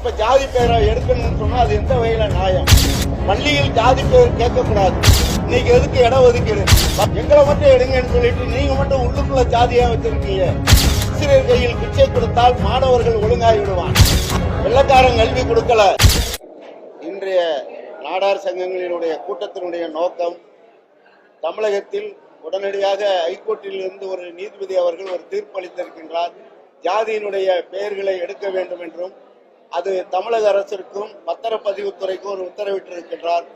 அப்ப ஜாதி பெயரை எடுக்கணும்னு சொன்னா அது எந்த வகையில நியாயம்? பள்ளியில் ஜாதி பெயர் கேட்கக்கூடாது. இன்னைக்கு எதுக்கு இடம் ஒதுக்கீடு? எங்களை மட்டும் எடுங்கன்னு சொல்லிட்டு நீங்க மட்டும் உள்ளுக்குள்ள ஜாதியா வச்சிருக்கீங்க. ஆசிரியர் கையில் பிச்சை கொடுத்தால் மாணவர்கள் ஒழுங்காகி விடுவான் வெள்ளக்காரன் கல்வி கொடுக்கல. இன்றைய நாடார் சங்கங்களினுடைய கூட்டத்தினுடைய நோக்கம் தமிழகத்தில் உடனடியாக ஹைகோர்ட்டில் இருந்து ஒரு நீதிபதி அவர்கள் ஒரு தீர்ப்பு அளித்திருக்கின்றார் ஜாதியினுடைய பெயர்களை எடுக்க வேண்டும் என்றும் அது தமிழக அரசிற்கும் பத்திரப்பதிவுத்துறைக்கும் ஒரு உத்தரவிட்டிருக்கின்றார்.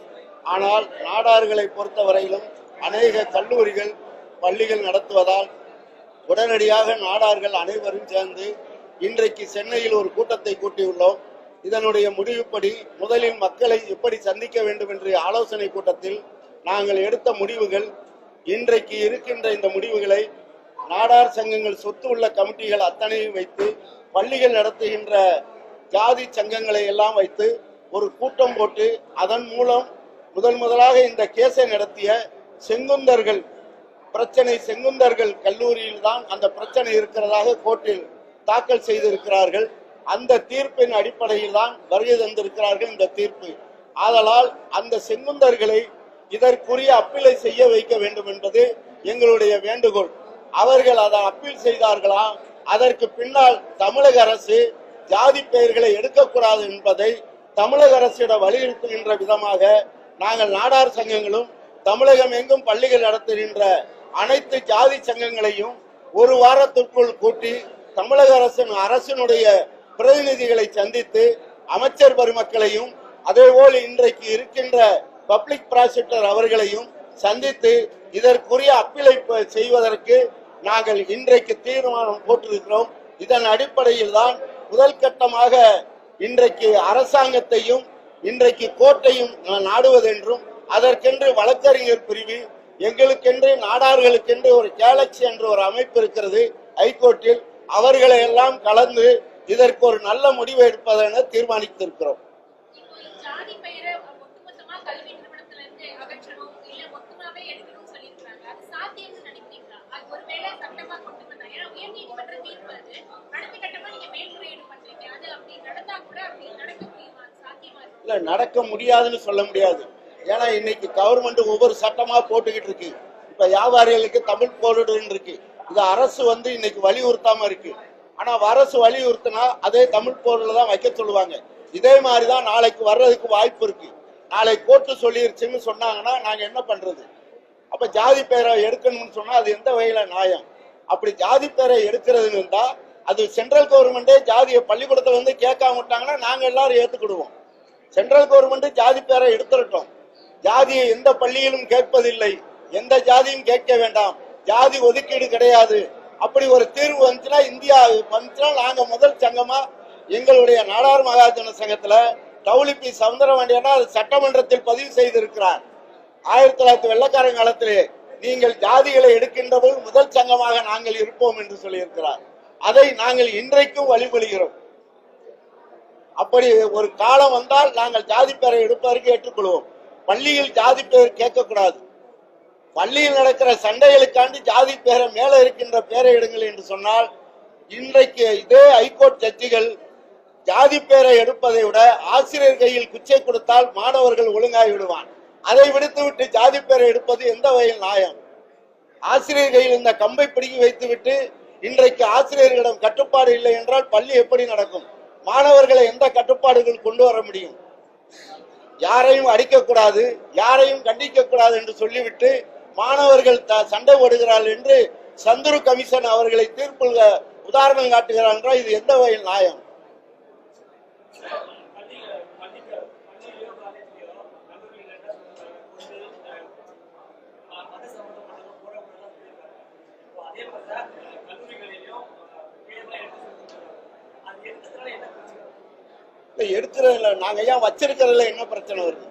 ஆனால் நாடார்களை பொறுத்தவரையிலும் அநேக கல்லூரிகள் பள்ளிகள் நடத்துவதால் உடனடியாக நாடார்கள் அனைவரும் சேர்ந்து இன்றைக்கு சென்னையில் ஒரு கூட்டத்தை கூட்டியுள்ளோம். இதனுடைய முடிவுப்படி முதலில் மக்களை எப்படி சந்திக்க வேண்டும் என்ற ஆலோசனை கூட்டத்தில் நாங்கள் எடுத்த முடிவுகள் இன்றைக்கு இருக்கின்ற இந்த முடிவுகளை நாடார் சங்கங்கள் சொத்து உள்ள கமிட்டிகள் அத்தனையும் வைத்து பள்ளிகள் நடத்துகின்ற ஜாதி சங்கங்களை எல்லாம் வைத்து ஒரு கூட்டம் போட்டு அதன் மூலம் முதன் முதலாக இந்த கேஸை நடத்திய செங்குந்தர்கள் பிரச்சனை செங்குந்தர்கள் கல்லூரியில் தான் அந்த பிரச்சனை இருக்கிறதாக கோர்ட்டில் தாக்கல் செய்திருக்கிறார்கள். அந்த தீர்ப்பின் அடிப்படையில் தான் வருகை தந்திருக்கிறார்கள் இந்த தீர்ப்பு. ஆதலால் அந்த செங்குந்தர்களை இதற்குரிய அப்பீலை செய்ய வைக்க வேண்டும் என்பது எங்களுடைய வேண்டுகோள். அவர்கள் அதை அப்பீல் செய்தார்களா? அதற்கு பின்னால் தமிழக அரசு ஜாதி பெயர்களை எடுக்கக்கூடாது என்பதை தமிழக அரசிடம் வலியுறுத்துகின்ற விதமாக நாங்கள் நாடார் சங்கங்களும் தமிழகம் எங்கும் பள்ளிகள் நடத்துகின்ற அனைத்து ஜாதி சங்கங்களையும் ஒரு வாரத்திற்குள் கூட்டி தமிழக அரசின் அரசினுடைய பிரதிநிதிகளை சந்தித்து அமைச்சர் பெருமக்களையும் அதேபோல் இன்றைக்கு இருக்கின்ற பப்ளிக் ப்ராசிக்யூட்டர் அவர்களையும் சந்தித்து இதற்குரிய அப்பீலை செய்வதற்கு நாங்கள் இன்றைக்கு தீர்மானம் போட்டிருக்கிறோம். இதன் அடிப்படையில் தான் முதல் கட்டமாக இன்றைக்கு அரசாங்கத்தையும் இன்றைக்கு கோட்டையும் நாடுவதென்றும் அதற்கென்று வழக்கறிஞர் பிரிவு எங்களுக்கென்று நாடார்களுக்கென்று ஒரு கேலக்சி என்ற ஒரு அமைப்பு இருக்கிறது ஹைகோர்ட்டில். அவர்களை எல்லாம் கலந்து இதற்கு ஒரு நல்ல முடிவு எடுப்பதென தீர்மானித்திருக்கிறோம். இப்போ இருந்து அகற்றணும் இல்ல மொத்தமாவே எடுக்கணும்னு சொல்லியிருக்காங்க அது சாத்தியம்னு நினைக்கிறீங்களா? அது ஒருவேளை சட்டமா கொண்டு வந்தா ஏன்னா உயர் நீதிமன்ற தீர்ப்பு அது. அடுத்த கட்டமா நீங்க மேல்முறையீடு பண்றீங்க. அது அப்படி நடந்தா கூட அப்படி நடக்க முடியுமா? சாத்தியமா இல்ல நடக்க முடியாதுன்னு சொல்ல முடியாது. ஏன்னா இன்னைக்கு கவர்மெண்ட் ஒவ்வொரு சட்டமா போட்டுக்கிட்டு இருக்கு. இப்ப வியாபாரிகளுக்கு தமிழ் போர்டுன்னு இருக்கு. இது அரசு வந்து இன்னைக்கு வலியுறுத்தாம இருக்கு. ஆனா அரசு வலியுறுத்தினா அதே தமிழ் போர்டுல தான் வைக்க சொல்லுவாங்க. இதே மாதிரி தான் நாளைக்கு வர்றதுக்கு வாய்ப்பு இருக்கு. நாளை கோர்ட்டு சொல்லிருச்சுன்னு சொன்னாங்கன்னா நாங்க என்ன பண்றது? அப்ப ஜாதி பெயரை எடுக்கணும்னு சொன்னா அது எந்த வகையில நியாயம்? அப்படி ஜாதி பெயரை எடுக்கிறதுன்னு இருந்தா அது சென்ட்ரல் கவர்மெண்டே ஜாதியை பள்ளிக்கூடத்துல வந்து கேட்காம விட்டாங்கன்னா நாங்க எல்லாரும் ஏத்துக்கிடுவோம். சென்ட்ரல் கவர்மெண்ட் ஜாதி பேரை எடுத்துடட்டும் ஜாதியை எந்த பள்ளியிலும் கேட்பதில்லை. எந்த ஜாதியும் கேட்க வேண்டாம். ஜாதி ஒதுக்கீடு கிடையாது. அப்படி ஒரு தீர்வு வந்துச்சுன்னா இந்தியா வந்துச்சுன்னா நாங்க முதல் சங்கமா எங்களுடைய நாடார் மகாஜன சங்கத்துல டவுலிபி சவுந்தரவாண்டியனா அது சட்டமன்றத்தில் பதிவு செய்திருக்கிறார். ஆயிரத்தி தொள்ளாயிரத்தி வெள்ளக்காரன் காலத்திலே நீங்கள் ஜாதிகளை எடுக்கின்றபோது முதல் சங்கமாக நாங்கள் இருப்போம் என்று சொல்லியிருக்கிறார். அதை நாங்கள் இன்றைக்கும் வழிபடுகிறோம். அப்படி ஒரு காலம் வந்தால் நாங்கள் ஜாதி பெயரை எடுப்பதற்கு ஏற்றுக்கொள்வோம். பள்ளியில் ஜாதி பெயர் கேட்கக்கூடாது. பள்ளியில் நடக்கிற சண்டைகளுக்காண்டி ஜாதி பெயரை மேல இருக்கின்ற பெயரை எடுங்கள் என்று சொன்னால் இன்றைக்கு இதே ஹைகோர்ட் ஜட்ஜிகள் ஜாதி பேரை எடுப்பதை விட ஆசிரியர் கையில் குச்சை கொடுத்தால் மாணவர்கள் ஒழுங்காகி விடுவான் அதை விடுத்துவிட்டு ஜாதி பேரை எடுப்பது எந்த வகையில் நியாயம்? ஆசிரியர் கையில் இந்த கம்பை பிடுங்கி வைத்துவிட்டு இன்றைக்கு ஆசிரியர்களிடம் கட்டுப்பாடு இல்லை என்றால் பள்ளி எப்படி நடக்கும்? மாணவர்களை எந்த கட்டுப்பாடுகள் கொண்டு வர முடியும்? யாரையும் அடிக்கக்கூடாது யாரையும் கண்டிக்கக்கூடாது என்று சொல்லிவிட்டு மாணவர்கள் த- சண்டை ஓடுகிறார்கள் என்று சந்துரு கமிஷன் அவர்களை தீர்ப்பு உதாரணம் காட்டுகிறார் என்றால் இது எந்த வகையில் நியாயம்? எடுக்கிறதுல நாங்க ஏன் வச்சிருக்கிறதுல என்ன பிரச்சனை வருது?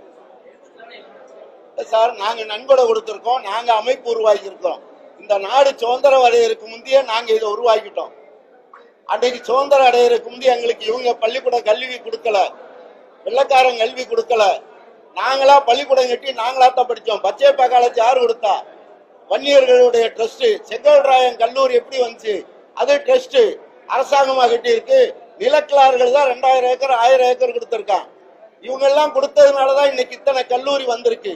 சார் நாங்க நன்கொடை கொடுத்திருக்கோம். நாங்க அமைப்பு உருவாக்கியிருக்கோம். இந்த நாடு சுதந்திர அடையிறதுக்கு முந்தைய நாங்க இதை உருவாக்கிட்டோம். அன்றைக்கு சுதந்திரம் அடையிறதுக்கு முந்தைய எங்களுக்கு இவங்க பள்ளிக்கூட கல்வி கொடுக்கல. வெள்ளக்காரன் கல்வி கொடுக்கல. நாங்களா பள்ளிக்கூடம் கட்டி நாங்களா தான் படித்தோம் பச்சைப்பா காலேஜ் யார் கொடுத்தா? வன்னியர்களுடைய ட்ரஸ்ட் செங்கல்ராயன் கல்லூரி எப்படி வந்துச்சு? அது ட்ரஸ்ட் அரசாங்கமாக கட்டி இருக்கு நிலக்கிழார்கள் தான் ரெண்டாயிரம் ஏக்கர் ஆயிரம் ஏக்கர் கொடுத்துருக்கான். இவங்க எல்லாம் கொடுத்ததுனாலதான் இன்னைக்கு இத்தனை கல்லூரி வந்திருக்கு.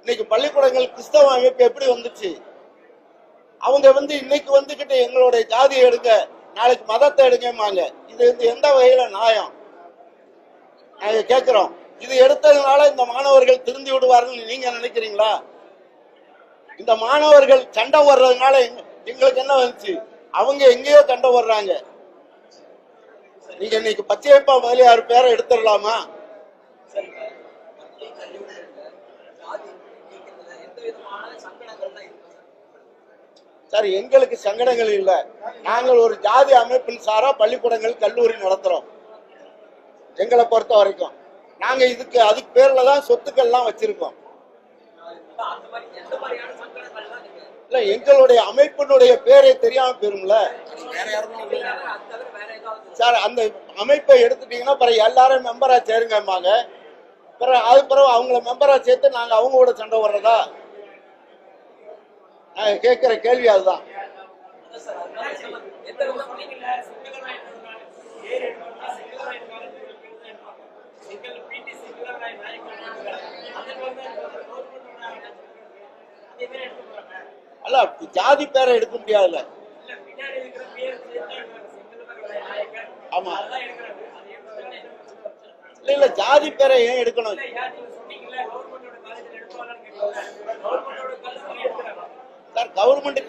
இன்னைக்கு பள்ளிக்கூடங்கள் கிறிஸ்தவ அமைப்பு எப்படி வந்துச்சு? அவங்க வந்து இன்னைக்கு வந்துகிட்டு எங்களுடைய ஜாதியை எடுங்க. நாளைக்கு மதத்தை எடுங்கம்பாங்க. இது எந்த வகையில நியாயம்? நாங்க கேட்கிறோம் இது எடுத்ததுனால இந்த மாணவர்கள் திருந்தி விடுவார்கள் நீங்க நினைக்கிறீங்களா? இந்த மாணவர்கள் சண்டை வர்றதுனால எங்களுக்கு என்ன வந்துச்சு? அவங்க எங்கேயோ சண்டை வர்றாங்க நீங்க இன்னைக்கு பச்சையப்பா முதலியார் பேரை எடுத்துடலாமா? சார் எங்களுக்கு சங்கடங்கள் இல்ல. நாங்கள் ஒரு ஜாதி அமைப்பின் சாரா பள்ளிக்கூடங்கள் கல்லூரி நடத்துறோம். எங்களை பொறுத்த வரைக்கும். நாங்க இதுக்கு அதுக்கு பேர்ல தான் சொத்துக்கள்லாம் வச்சிருக்கோம். இல்ல எங்களுடைய அமைப்பினுடைய பேரே தெரியாம போயிரும்ல. சார் அந்த அமைப்பை எடுத்துட்டீங்கன்னா பிறகு எல்லாரும் மெம்பரா சேருங்கம்பாங்க. பிறகு அது பிறகு அவங்கள மெம்பரா சேர்த்து நாங்க அவங்க கூட சண்டை வர்றதா கேட்கிற கேள்வி அதுதான். அல்ல ஜாதி பேரை எடுக்க முடியாதுல்ல. ஆமா. இல்ல இல்ல ஜாதி பேரை ஏன் எடுக்கணும் சார் கவர்மெண்ட்